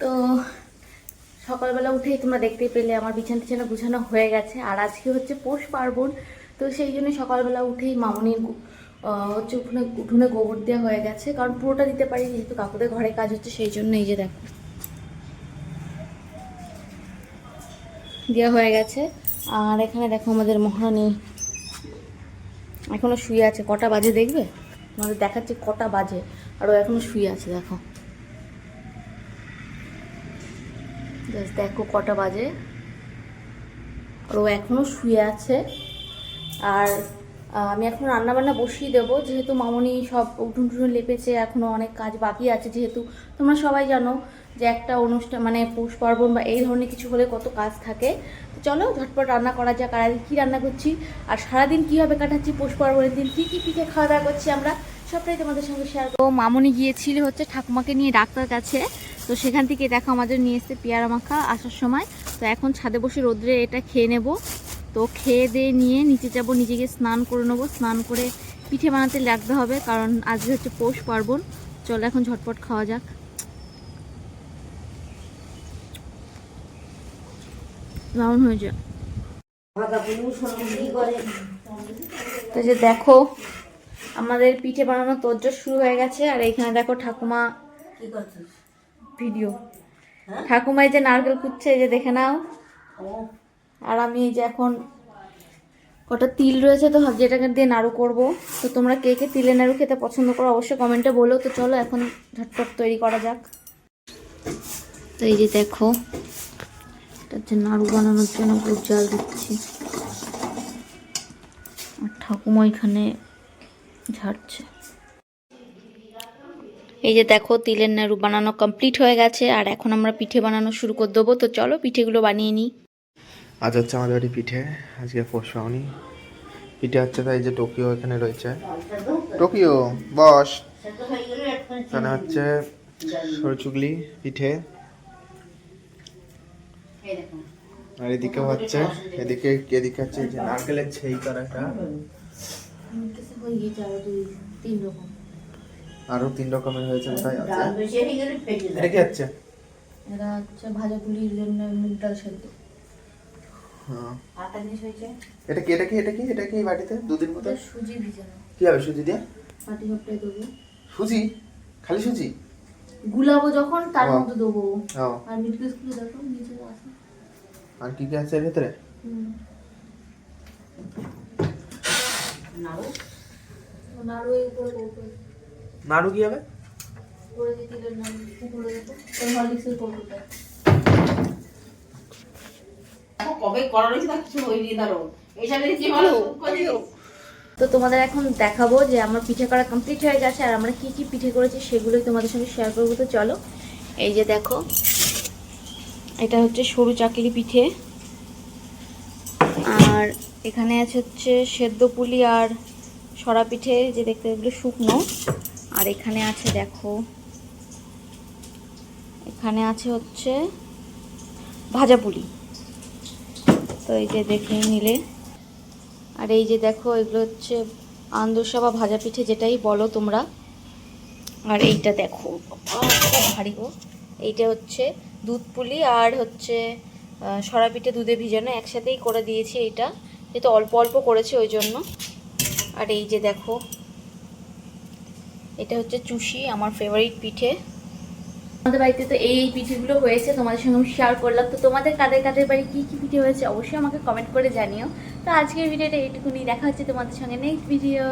তো সকালবেলা উঠেই তোমরা দেখতেই পেলে আমার বিছানা টিছানা গুছানো হয়ে গেছে। আর আজকে হচ্ছে পৌষ পার্বণ, তো সেই জন্য সকালবেলা উঠেই মামনির হচ্ছে উঠোনে উঠোনে গোবর দেওয়া হয়ে গেছে। কারণ পুরোটা দিতে পারি যেহেতু কাকুদের ঘরে কাজ হচ্ছে, সেই জন্য এই যে দেখো। দেওয়া হয়ে গেছে। আর এখানে দেখো আমাদের মহারানী এখনও শুয়ে আছে। কটা বাজে দেখবে? তোমাদের দেখাচ্ছে কটা বাজে। আর ও এখনও শুয়ে আছে, দেখো। দেখো কটা বাজে। আর ও এখনও শুয়ে আছে। আর আমি এখন রান্না বান্না বসিয়ে দেবো। যেহেতু মামনি সব উঠুন টুটুন লেপেছে এখনও অনেক কাজ বাকি আছে যেহেতু। তোমরা সবাই জানো যে একটা অনুষ্ঠান মানে পৌষ পার্বণ বা এই ধরনের কিছু হলে কত কাজ থাকে। তো চলো, ঝটপট রান্না করা যাক। আর কী রান্না করছি? আর সারাদিন কীভাবে কাটাচ্ছি পৌষ পার্বণের দিন? কী কী পিঠে খাওয়া দাওয়া করছি আমরা? সবটাই তোমাদের সঙ্গে শেয়ার করব। মামনি গিয়েছিল হচ্ছে ঠাকুমাকে নিয়ে ডাক্তার কাছে। তো সেখান থেকে দেখো আমাদের নিয়ে এসছে পেয়ারা মাখা আসার সময়। তো এখন ছাদে বসে রোদ্রে এটা খেয়ে নেব। তো খেয়ে দিয়ে নিয়ে নিচে যাব গিয়ে স্নান করে নেব। স্নান করে পিঠে বানাতে লাগতে হবে, কারণ আজকে হচ্ছে পৌষ পার্বণ। চলো এখন ঝটপট খাওয়া যাক। দারুণ হয়েছে? তো যে দেখো, আমাদের পিঠে বানানোর তোরজোর শুরু হয়ে গেছে, আর এইখানে দেখো ঠাকুমা ভিডিও। ঠাকুমাই যে নারকেল কুচ্ছে এই যে দেখে নাও। আর আমি এই যে এখন কটা তিল রয়েছে তো ভাবছি এটাকে দিয়ে নাড়ু করব। তো তোমরা কে কে তিলের নাড়ু খেতে পছন্দ করো অবশ্যই কমেন্টে বলো। তো চলো এখন ঝটপট তৈরি করা যাক। তো এই যে দেখো এটা হচ্ছে নাড়ু বানানোর জন্য গুড় জল দিচ্ছি। আর ঠাকুমা এখানে ঝাড়ছে। এই যে দেখো তিলের নাড়ু বানানো কমপ্লিট হয়ে গেছে আর এখন আমরা পিঠে বানানো শুরু করে দেবো। তো চলো পিঠেগুলো বানিয়ে নিই। আজ হচ্ছে আমাদের বাড়ি পিঠে আজকে পৌষ পাওনি পিঠে হচ্ছে তাই যে টোকিও এখানে রয়েছে। Tokyo boss. এখানে হচ্ছে সরচুগলি পিঠে। আর এদিকে হচ্ছে এদিকে এদিকে হচ্ছে যে নারকেলের ছেই করাটা। আরও তিন রকমের হয়েছে কোথায় আছে? এটা কি হচ্ছে এরা হচ্ছে ভাজা পুলির জন্য মুগ ডাল সেদ্ধ। হ্যাঁ। আটা জিনিস হয়েছে? এটা কি এটা কি এটা কি এটা কি বাটিতে দুদিন মতো? সুজি ভিজানো কি হবে সুজি দিয়ে? পাটি সবটাই দেবো। সুজি? খালি সুজি? গুলাবো যখন তার মধ্যে দেবো। আর মিট পিসগুলো দেখো নিচে আছে। আর কি কি আছে এর ভিতরে? নাড়ু। নাড়ু এই উপরে করবে নাড়ু কি হবে? কবে করা রয়েছে কিছু হয়নি ধরো কি তো তোমাদের এখন দেখাবো যে আমার পিঠে করা কমপ্লিট হয়ে গেছে আর আমরা কি কি পিঠে করেছি সেগুলোই তোমাদের সঙ্গে শেয়ার করব। তো চলো এই যে দেখো এটা হচ্ছে সরু চাকলি পিঠে আর এখানে আছে হচ্ছে সেদ্ধ পুলি আর সরা পিঠে যে দেখতে এগুলো শুকনো। আর এখানে আছে, দেখো। এখানে আছে হচ্ছে ভাজা পুলি। তো এই যে দেখে নিলে। আর এই যে দেখো, এগুলো হচ্ছে আন্দোসা বা ভাজা পিঠে যেটাই বলো তোমরা। আর এইটা দেখো ভারী গো। এইটা হচ্ছে দুধ পুলি আর হচ্ছে সরা পিঠে দুধে ভিজানো, একসাথেই করে দিয়েছি এইটা। যেহেতু অল্প অল্প করেছি ওই জন্য। আর এই যে দেখো এটা হচ্ছে চুষি, আমার ফেভারিট পিঠে। আমাদের বাড়িতে তো এই পিঠেগুলো হয়েছে, তোমাদের সঙ্গে আমি শেয়ার করলাম। তো তোমাদের কাদের কাদের বাড়ি কী কী পিঠে হয়েছে, অবশ্যই আমাকে কমেন্ট করে জানিও। তো আজকের ভিডিওটা এইটুকুনি, দেখা হচ্ছে তোমাদের সঙ্গে নেক্সট ভিডিওয়